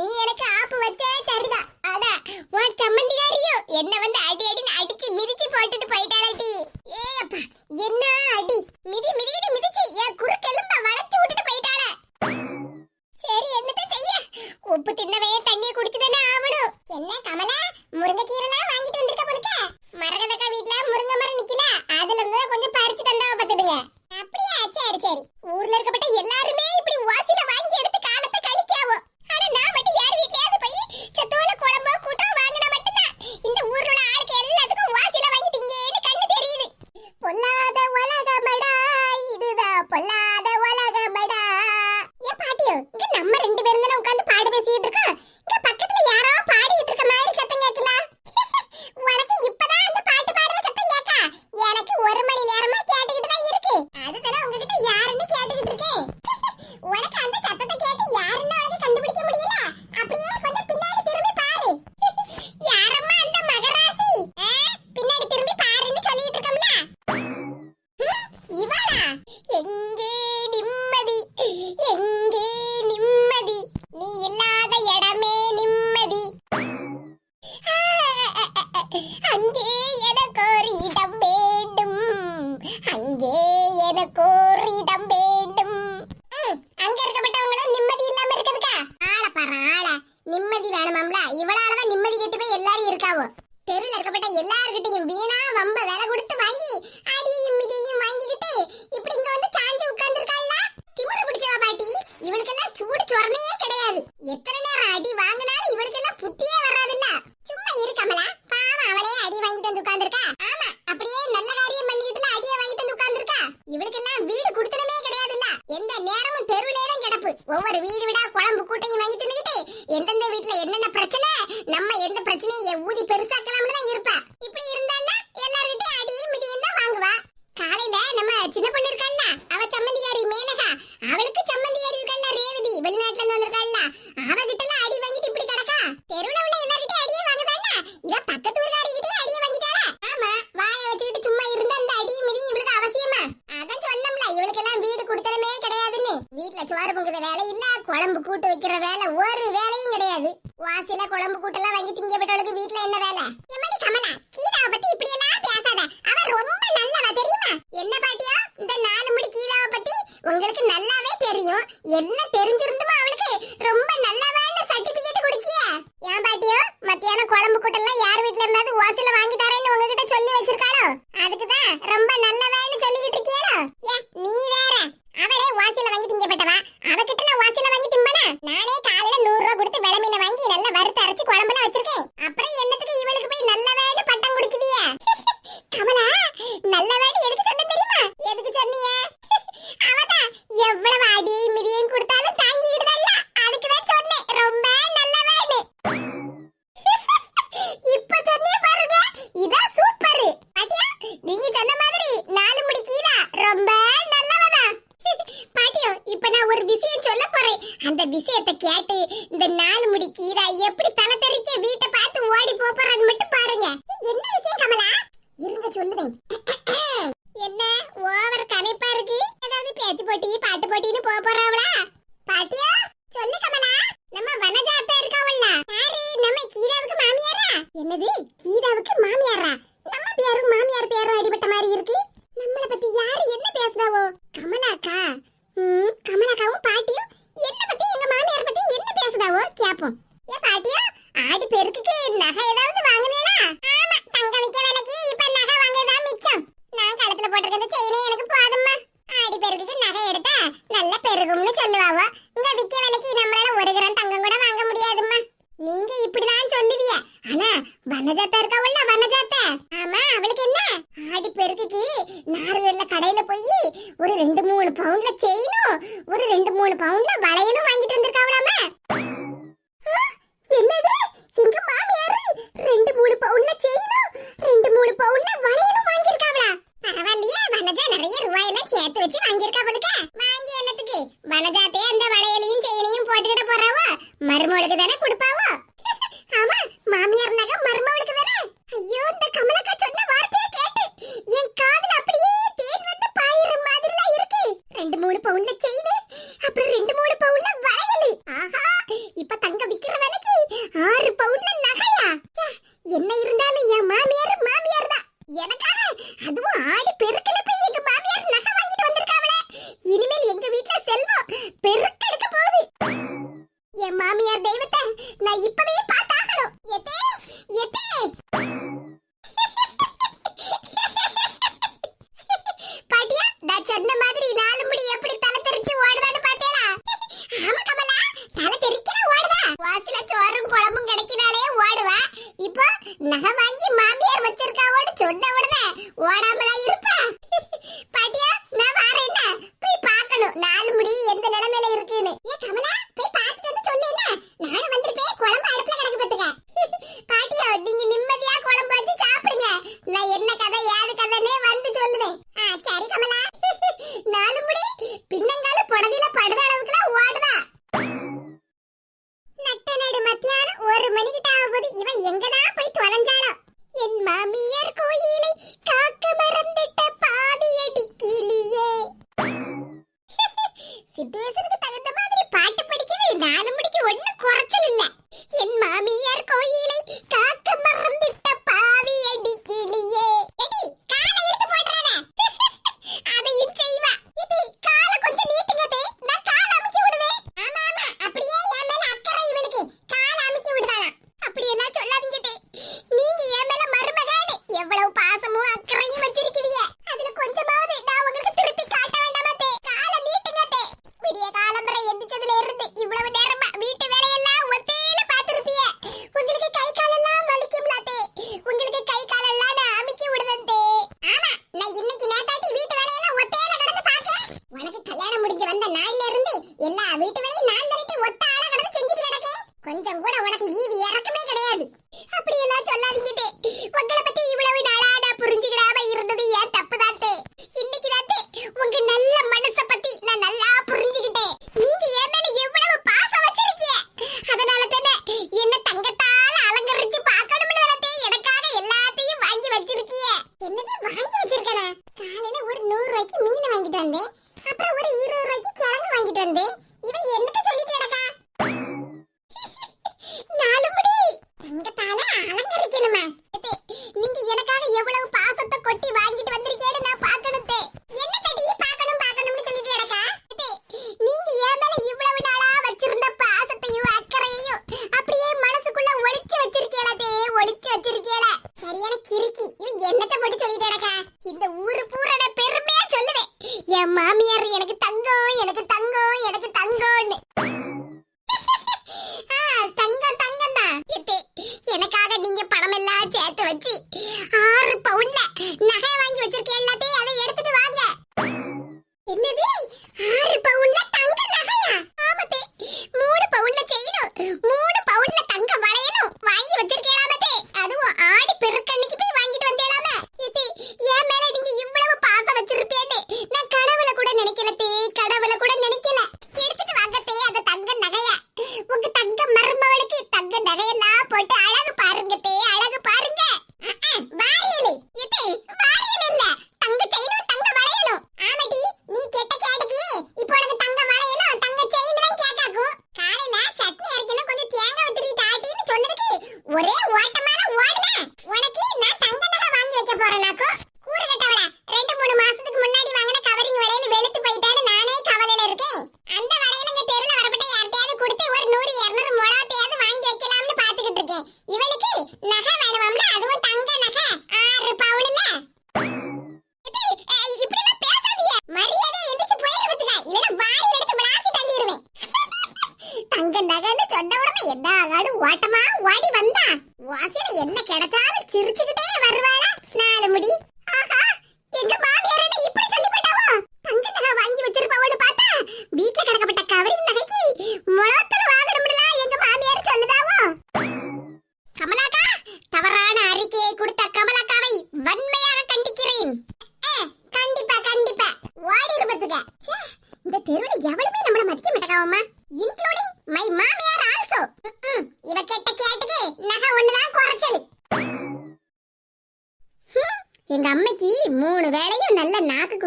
நீ எனக்கு அங்கே எனக்கு ஒரு இடம் விஷயத்தை கேட்டு இந்த நாள் முடி கீரா எப்படி தலை தெறிக்க ஆடி பெருக்குக்கு நார்வேல கடையில போய் ஒரு ரெண்டு மூணு பவுண்ட்ல செயினும் ஒரு ரெண்டு மூணு பவுண்ட்ல வளையலும் வாங்கிட்டு வந்திருக்காவலாமா? என்னது? எங்க மாமியார் ரெண்டு மூணு பவுண்ட்ல செயினும் ரெண்டு மூணு பவுண்ட்ல வளையலும் வாங்கியிருக்காவளா? பரவாயில்லையா வனஜா நிறைய ரூபாயெல்லாம் சேர்த்து வச்சு வாங்கியிருக்கா போலுக்கு வாங்கி என்னத்துக்கு? வனஜாத்தே அந்த வளையலையும் செயினையும் போட்டுக்கிட்டு போறாவோ? மருமகளுக்கு தானே கொடுப்பாவோ? எல்லா வீட்டு வேலையும் நான் கரெக்டி ஒத்த ஆளா கடந்து செஞ்சுட்டு கிடக்கேன்? கொஞ்சம் கூட உனக்கு ஈவி இறக்கமே கிடையாது. அப்படி எல்லாம் சொல்லாதீங்க தே. உங்களை பத்தி இவ்வளவு நாளா நான் புரிஞ்சுக்கிறாம இருந்தது ஏன் தப்பு தான் இன்னைக்கு தான் தே உங்க நல்ல மனச பத்தி நான் நல்லா புரிஞ்சுக்கிட்டேன். நீங்க என் மேல எவ்வளவு பாசம் வச்சிருக்கீங்க? அதனால தானே என்ன தங்கத்தால அலங்கரிச்சு பார்க்கணும்னு வரதே எனக்காக எல்லாத்தையும் வாங்கி வச்சிருக்கீங்க. என்னது வாங்கி வச்சிருக்கேனா? காலையில ஒரு நூறு ரூபாய்க்கு மீன் வாங்கிட்டு வந்தேன். அப்புறம் ஒரு இருபது ரூபாய்க்கு கிழங்கு வாங்கிட்டு வந்தேன்.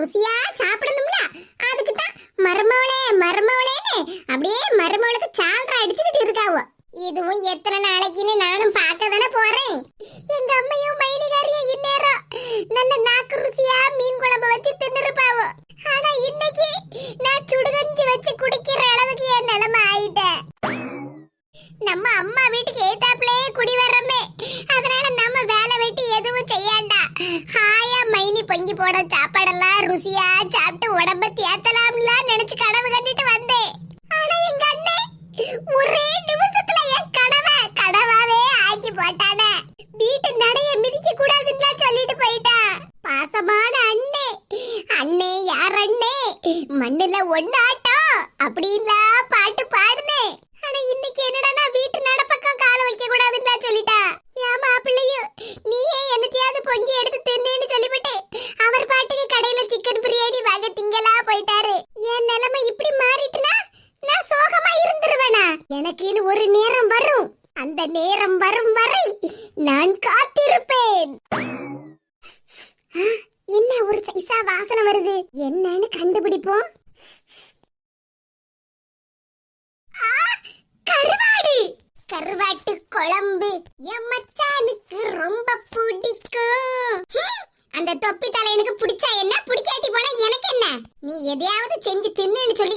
ருசியா சாப்பிடணும்ல? அதுக்கு தான் மருமவளே மருமவளேன்னு அப்படியே மருமவளுக்கு சால்ரா அடிச்சுக்கிட்டு இருக்காவோ. இதுவும் எத்தனை நாளைக்குன்னு எதையாவது செஞ்சு தின்னுன்னு சொல்லி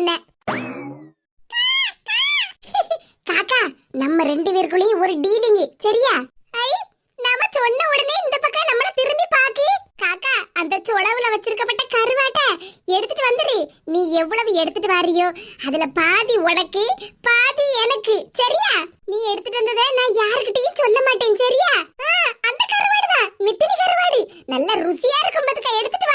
இருந்தேன் காக்கா நம்ம ரெண்டு பேருக்குள்ளயும் ஒரு டீலிங் சரியா? ஐ நாம சொன்ன உடனே இந்த பக்கம் நம்மள திரும்பி பாக்கு. காக்கா அந்த சுளவுல வச்சிருக்கப்பட்ட கருவாட்டை எடுத்துட்டு வந்துரு. நீ எவ்வளவு எடுத்துட்டு வாரியோ அதுல பாதி உனக்கு பாதி எனக்கு சரியா? நீ எடுத்துட்டு வந்ததை நான் யாருக்கிட்டையும் சொல்ல மாட்டேன் சரியா? அந்த கருவாடு தான் மித்திரி கருவாடு. நல்ல ருசியா இருக்கும் எடுத்துட்டு